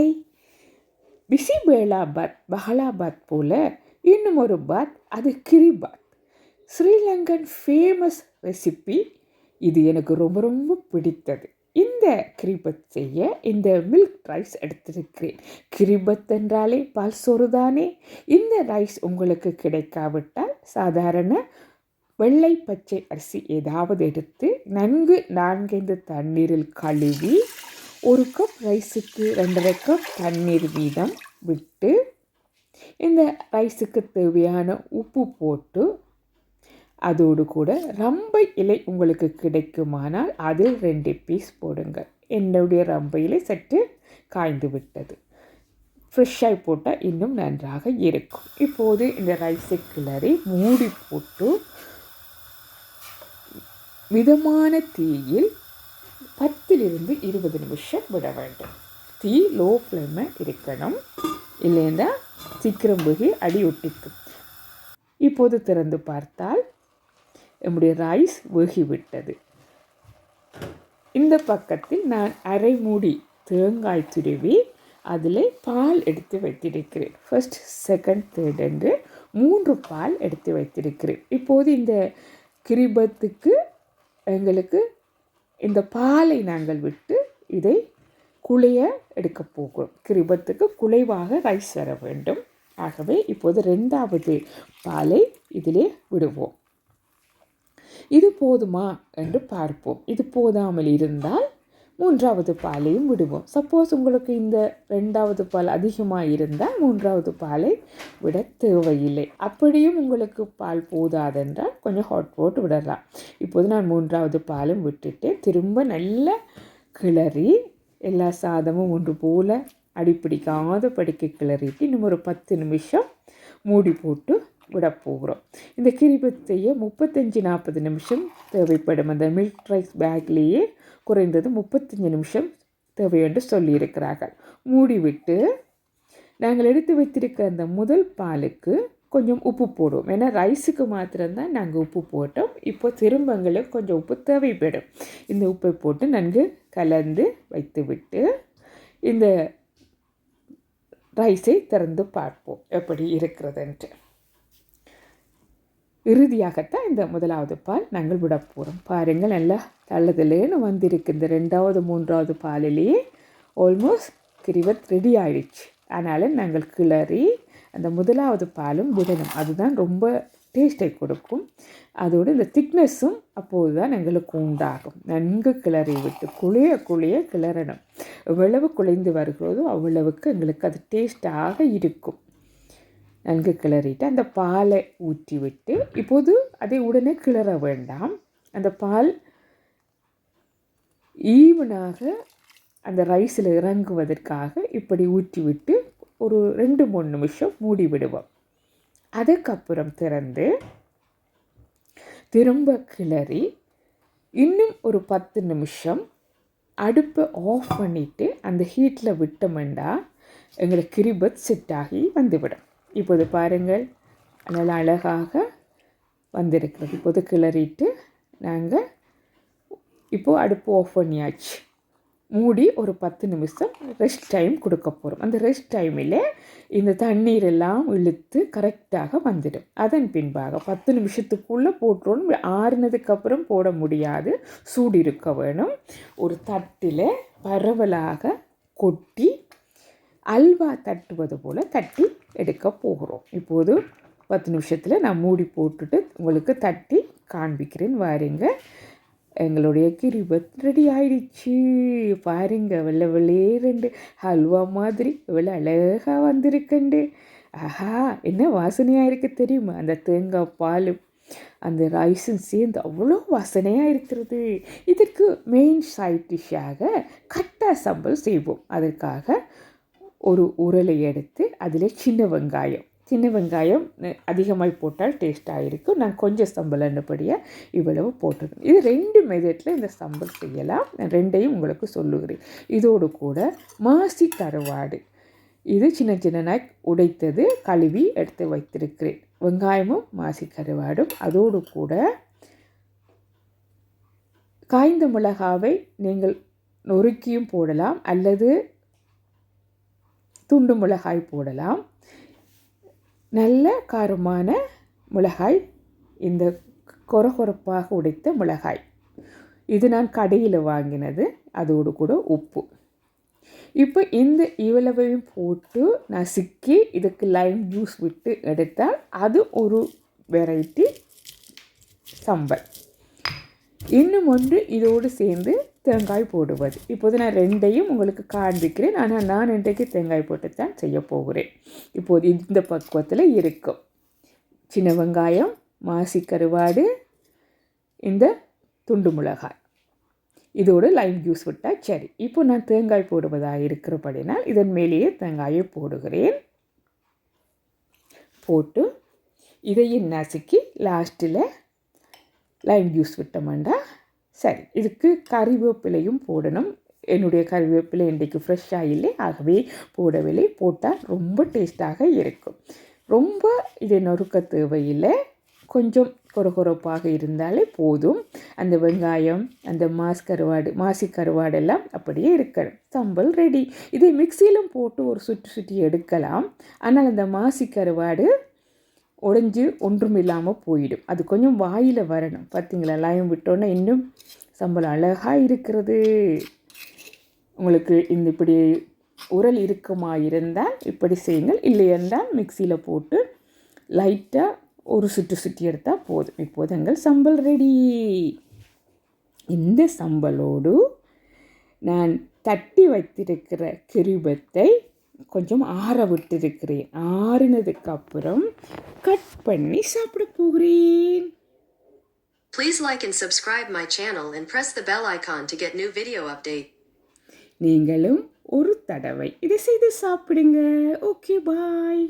Hi bisi bele bath பஹலாபாத் போல இன்னும் ஒரு பாத் அது கிரிபாத். ஸ்ரீலங்கன் ஃபேமஸ் ரெசிபி இது எனக்கு ரொம்ப ரொம்ப பிடித்தது. இந்த கிரிபத் செய்ய இந்த மில்க் ரைஸ் எடுத்திருக்கிறேன். கிரிபத் என்றாலே பால் சோறு தானே இந்த ரைஸ் உங்களுக்கு கிடைக்காவிட்டால் சாதாரண வெள்ளை பச்சை அரிசி ஏதாவது எடுத்து நன்கு நான்கைந்து தண்ணீரில் கழுவி ஒரு கப் ரைஸுக்கு ரெண்டரை கப் தண்ணீர் வீதம் விட்டு இந்த ரைஸுக்கு தேவையான உப்பு போட்டு அதோடு கூட ரம்பை இலை உங்களுக்கு கிடைக்குமானால் அதில் ரெண்டு பீஸ் போடுங்க என்னுடைய ரம்பை இலை சற்று காய்ந்து விட்டது. ஃப்ரெஷ்ஷாக போட்டால் இன்னும் நன்றாக இருக்கும். இப்போது இந்த ரைஸை கிளறி மூடி போட்டு மிதமான தீயில் பத்திலிருந்து இருபது நிமிஷம் விட வேண்டும். தீ லோ ஃப்ளேமில் இருக்கணும். இல்லைன்னா சீக்கிரம் போய் அடி ஒட்டிக்கும் இப்போது திறந்து பார்த்தால் நம்முடைய ரைஸ் வேகிவிட்டது. இந்த பக்கத்தில் நான் அரை மூடி தேங்காய் துருவி அதில் பால் எடுத்து வைத்திருக்கிறேன். ஃபர்ஸ்ட் செகண்ட் தேர்ட் என்று மூன்று பால் எடுத்து வைத்திருக்கிறேன். இப்போது இந்த கிரிபத்துக்கு எங்களுக்கு இந்த பாலை நாங்கள் விட்டு இதை குழைய எடுக்க போகிறோம். கிரிபத்துக்கு குலைவாக ரைஸ் வர வேண்டும். ஆகவே இப்போது ரெண்டாவது பாலை இதிலே விடுவோம். இது போதுமா என்று பார்ப்போம். இது போதாமல் இருந்தால் மூன்றாவது பாலையும் விடுவோம். சப்போஸ் உங்களுக்கு இந்த ரெண்டாவது பால் அதிகமாக இருந்தால் மூன்றாவது பாலை விட தேவையில்லை. அப்படியும் உங்களுக்கு பால் போதாதென்றால் கொஞ்சம் ஹாட் போட்டு விடலாம். இப்போது நான் மூன்றாவது பாலும் விட்டுட்டு திரும்ப நல்ல கிளறி எல்லா சாதமும் ஒன்று போல் அடிப்பிடிக்காத படிக்க கிளறிட்டு இன்னும் ஒரு பத்து நிமிஷம் மூடி போட்டு விட போகிறோம் இந்த கிரிபத் செய்ய முப்பத்தஞ்சு நாற்பது நிமிஷம் தேவைப்படும். அந்த மில்க் ரைஸ் பேக்லேயே குறைந்தது முப்பத்தஞ்சு நிமிஷம் தேவை என்று சொல்லியிருக்கிறார்கள். மூடிவிட்டு நாங்கள் எடுத்து வைத்திருக்க அந்த முதல் பாலுக்கு கொஞ்சம் உப்பு போடுவோம். ஏன்னா ரைஸுக்கு மாத்திரம்தான் நாங்கள் உப்பு போட்டோம். இப்போ திரும்பங்களுக்கு கொஞ்சம் உப்பு தேவைப்படும். இந்த உப்பை போட்டு நன்கு கலந்து வைத்துவிட்டு இந்த ரைஸை திறந்து பார்ப்போம். எப்படி இருக்கிறதுன்ட்டு இறுதியாகத்தான் இந்த முதலாவது பால் நாங்கள் விட போகிறோம் பாருங்கள் நல்லா தள்ளதுலேன்னு வந்திருக்கு. இந்த ரெண்டாவது மூன்றாவது பாலிலேயே ஆல்மோஸ்ட் கிரிவத் ரெடி ஆயிடுச்சு. அதனால் நாங்கள் கிளறி அந்த முதலாவது பாலும் விடணும். அதுதான் ரொம்ப டேஸ்ட்டை கொடுக்கும். அதோடு இந்த திக்னஸும் அப்போது தான் எங்களுக்கு உண்டாகும். நன்கு கிளறி விட்டு குளிய குளிய கிளறணும். எவ்வளவு குலைந்து வருகிறதோ அவ்வளவுக்கு எங்களுக்கு அது டேஸ்ட்டாக இருக்கும். நன்கு கிளறிட்டு அந்த பாலை ஊற்றி விட்டு இப்போது அதை உடனே கிளற வேண்டாம். அந்த பால் ஈவனாக அந்த ரைஸில் இறங்குவதற்காக இப்படி ஊற்றி விட்டு ஒரு ரெண்டு மூணு நிமிஷம் மூடி விடுவோம் அதுக்கப்புறம் திறந்து திரும்ப கிளறி இன்னும் ஒரு பத்து நிமிஷம் அடுப்பை ஆஃப் பண்ணிவிட்டு அந்த ஹீட்டில் விட்டோம்னா எங்களுக்கு கிரிபத் செட் ஆகி வந்துவிடும். இப்போது பாருங்கள். நல்லா அழகாக வந்திருக்கிறது. இப்போது கிளறிட்டு நாங்கள் இப்போது அடுப்பு ஆஃப் பண்ணியாச்சு. மூடி ஒரு பத்து நிமிஷம் ரெஸ்ட் டைம் கொடுக்க போகிறோம் அந்த ரெஸ்ட் டைமில் இந்த தண்ணீர் எல்லாம் இழுத்து கரெக்டாக வந்துடும். அதன் பின்பாக பத்து நிமிஷத்துக்குள்ளே போட்டுரும் ஆறுனதுக்கப்புறம் போட முடியாது. சூடு இருக்க வேணும். ஒரு தட்டில் பரவலாக கொட்டி அல்வா தட்டுவது போல் தட்டி எடுக்க போகிறோம். இப்போது பத்து நிமிஷத்தில் நான் மூடி போட்டுட்டு உங்களுக்கு தட்டி காண்பிக்கிறேன். வாருங்க. எங்களுடைய கிரிபத் ரெடி ஆயிடுச்சு. பாருங்க வெள்ளை வெள்ளே ரெண்டு ஹல்வா மாதிரி இவ்வளோ அழகாக வந்திருக்கண்டு. ஆஹா என்ன வாசனையாக இருக்குது தெரியுமா? அந்த தேங்காய் பால் அந்த ரைஸும் சேர்ந்து அவ்வளோ வாசனையாக இருக்கிறது. இதற்கு மெயின் சைட் டிஷ்ஷாக கட்டா சம்பல் செய்வோம். அதற்காக ஒரு உரலை எடுத்து அதில் சின்ன வெங்காயம். சின்ன வெங்காயம் அதிகமாக போட்டால் டேஸ்ட்டாக இருக்கும். நான் கொஞ்சம் சம்பல் என்னப்படியாக இவ்வளவு போட்டுருக்கேன். இது ரெண்டு மெதட்டில் இந்த சம்பல் செய்யலாம். நான் ரெண்டையும் உங்களுக்கு சொல்லுகிறேன். இதோடு கூட மாசி கருவாடு. இது சின்ன சின்னனாய் உடைத்தது கழுவி எடுத்து வைத்திருக்கிறேன். வெங்காயமும் மாசி கருவாடும். அதோடு கூட காய்ந்த மிளகாவை நீங்கள் நொறுக்கியும் போடலாம். அல்லது துண்டு மிளகாய் போடலாம். நல்ல காரமான மிளகாய் இந்த கொரகொரப்பாக உடைத்த மிளகாய். இது நான் கடையில் வாங்கினது அதோடு கூட உப்பு. இப்போ இந்த இவ்வளவையும் போட்டு நசுக்கி இதுக்கு லைம் ஜூஸ் விட்டு எடுத்தால் அது ஒரு வெரைட்டி சம்பல். இன்னும் ஒன்று இதோடு சேர்ந்து தேங்காய் போடுவது. இப்போது நான் ரெண்டையும் உங்களுக்கு காண்பிக்கிறேன். ஆனால் நான் இன்றைக்கு தேங்காய் போட்டு தான் செய்ய போகிறேன். இப்போது இந்த பக்குவத்தில் இருக்கும். சின்ன வெங்காயம் மாசி கருவாடு இந்த துண்டு மிளகாய். இதோடு லைம் ஜூஸ் விட்டால் சரி. இப்போ நான் தேங்காய் போடுவதாக இருக்கிறபடினால் இதன் மேலேயே தேங்காயை போடுகிறேன். போட்டு இதையும் நசுக்கி லாஸ்ட்டில் லைம் ஜூஸ் விட்டோம்டா சரி இதுக்கு கறிவேப்பிலையும் போடணும். என்னுடைய கறிவேப்பிலை இன்றைக்கு ஃப்ரெஷ்ஷாக இல்லை ஆகவே போடவில்லை. போட்டால் ரொம்ப டேஸ்ட்டாக இருக்கும். ரொம்ப இதை நொறுக்க தேவையில்லை. கொஞ்சம் கொரகொரப்பாக இருந்தாலே போதும். அந்த வெங்காயம் அந்த மாஸ் கருவாடு மாசி கருவாடெல்லாம் அப்படியே இருக்கணும். சம்பல் ரெடி இதை மிக்சியிலும் போட்டு ஒரு சுற்றி சுற்றி எடுக்கலாம். ஆனால் அந்த மாசி கருவாடு உடைஞ்சு ஒன்றும் இல்லாமல் போயிடும். அது கொஞ்சம் வாயில் வரணும். பார்த்தீங்களா லயம் விட்டோன்னே இன்னும் சம்பளம் அழகாக இருக்கிறது. உங்களுக்கு இந்த இப்படி உரல் இருக்குமா இருந்தால் இப்படி செய்யுங்கள். இல்லை என்றால் மிக்சியில் போட்டு லைட்டாக ஒரு சுற்று சுற்றி எடுத்தால் போதும். இப்போது எங்கள் சம்பல் ரெடி இந்த சம்பலோடு நான் தட்டி வைத்திருக்கிற கிருபத்தை கொஞ்சம் ஆற விட்டிருக்கிறேன் ஆறினதுக்கு அப்புறம் கட் பண்ணி சாப்பிட போகிறேன் Please like and subscribe my channel and press the bell icon to get new video update. நீங்களும் ஒரு தடவை இதை செய்து சாப்பிடுங்க ஓகே பாய்